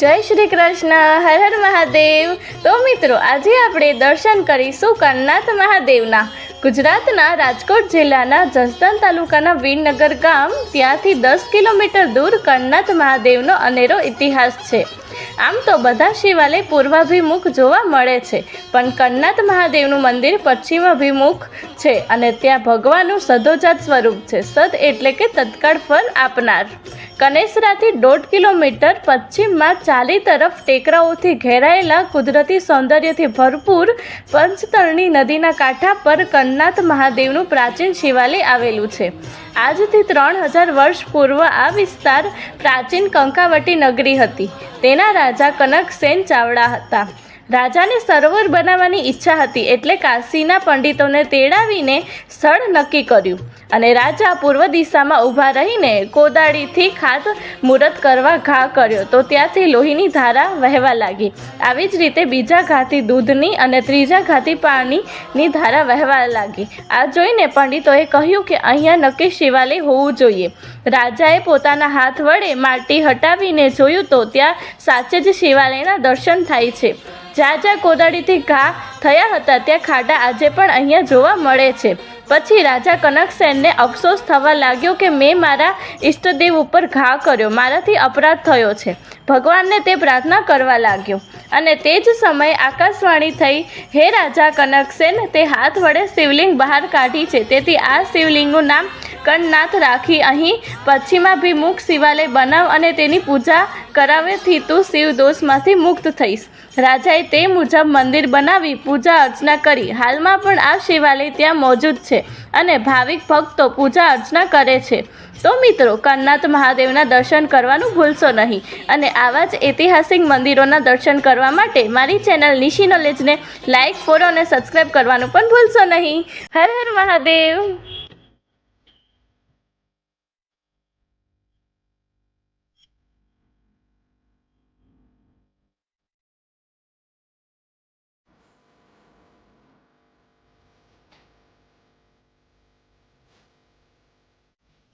જય શ્રી કૃષ્ણ, હર હર મહાદેવ. તો મિત્રો, આજે આપણે દર્શન કરીશું કરનાથ મહાદેવના, ગુજરાતના રાજકોટ જિલ્લાના જસદણ તાલુકાના વીરનગર ગામ. ત્યાંથી દસ કિલોમીટર દૂર કરનાથ મહાદેવનો અનેરો ઇતિહાસ છે. આમ તો બધા શિવાલય પૂર્વાભિમુખ જોવા મળે છે, પણ કરનાથ મહાદેવનું મંદિર પશ્ચિમાભિમુખ છે અને ત્યાં ભગવાનનું સદોજાત સ્વરૂપ છે. સદ એટલે કે તત્કાળ ફળ આપનાર. કનેસરાથી દોઢ કિલોમીટર પશ્ચિમમાં ચાલી તરફ ટેકરાઓથી ઘેરાયેલા કુદરતી સૌંદર્યથી ભરપૂર પંચતરણી નદીના કાંઠા પર કન્નાથ મહાદેવનું પ્રાચીન શિવાલય આવેલું છે. આજથી ત્રણ હજાર વર્ષ પૂર્વ આ વિસ્તાર પ્રાચીન કંકાવટી નગરી હતી. તેના રાજા કનકસેન ચાવડા હતા. રાજાને સરોવર બનાવવાની ઈચ્છા હતી એટલે કાશીના પંડિતોને તેડાવીને સ્થળ નક્કી કર્યું. અને રાજા પૂર્વ દિશામાં ઊભા રહીને કોદાળીથી ખાત મુહૂર્ત કરવા ઘા કર્યો. તો ત્યાંથી લોહીની ધારા વહેવા લાગી. આવી જ રીતે બીજા ઘાથી દૂધની અને ત્રીજા ઘાથી પાણીની ધારા વહેવા લાગી. આ જોઈને પંડિતોએ કહ્યું કે અહીંયા નક્કી શિવાલય હોવું જોઈએ. રાજાએ પોતાના હાથ વડે માટી હટાવીને જોયું તો ત્યાં સાચે જ શિવાલયના દર્શન થાય છે. જ્યાં જ્યાં કોદાળીથી ઘા થયા હતા, ત્યાં ખાડા આજે પણ અહીંયા જોવા મળે છે. પછી રાજા કનકસેનને અફસોસ થવા લાગ્યો કે મેં મારા ઈષ્ટદેવ ઉપર ઘા કર્યો, મારાથી અપરાધ થયો છે. ભગવાનને તે પ્રાર્થના કરવા લાગ્યો. અને તે જ સમયે આકાશવાણી થઈ, હે રાજા કનકસેન, તે હાથ વડે શિવલિંગ બહાર કાઢી છે. તેથી આ શિવલિંગનું નામ કણનાથ રાખી અહીં પશ્ચિમાભિમુખ શિવાલય બનાવ અને તેની પૂજા કરાવેથી તું શિવ દોષમાંથી મુક્ત થઈશ રાજાએ તે મુજબ મંદિર બનાવી પૂજા અર્ચના કરી હાલમાં પણ આ શિવાલય ત્યાં મોજૂદ છે અને ભાવિક ભક્તો પૂજા અર્ચના કરે છે તો મિત્રો કન્નાથ મહાદેવના દર્શન કરવાનું ભૂલશો નહીં અને આવા જ ઐતિહાસિક મંદિરોના દર્શન કરવા માટે મારી ચેનલ નિશી નોલેજને લાઇક ફોલો અને સબસ્ક્રાઈબ કરવાનું પણ ભૂલશો નહીં હર હર મહાદેવ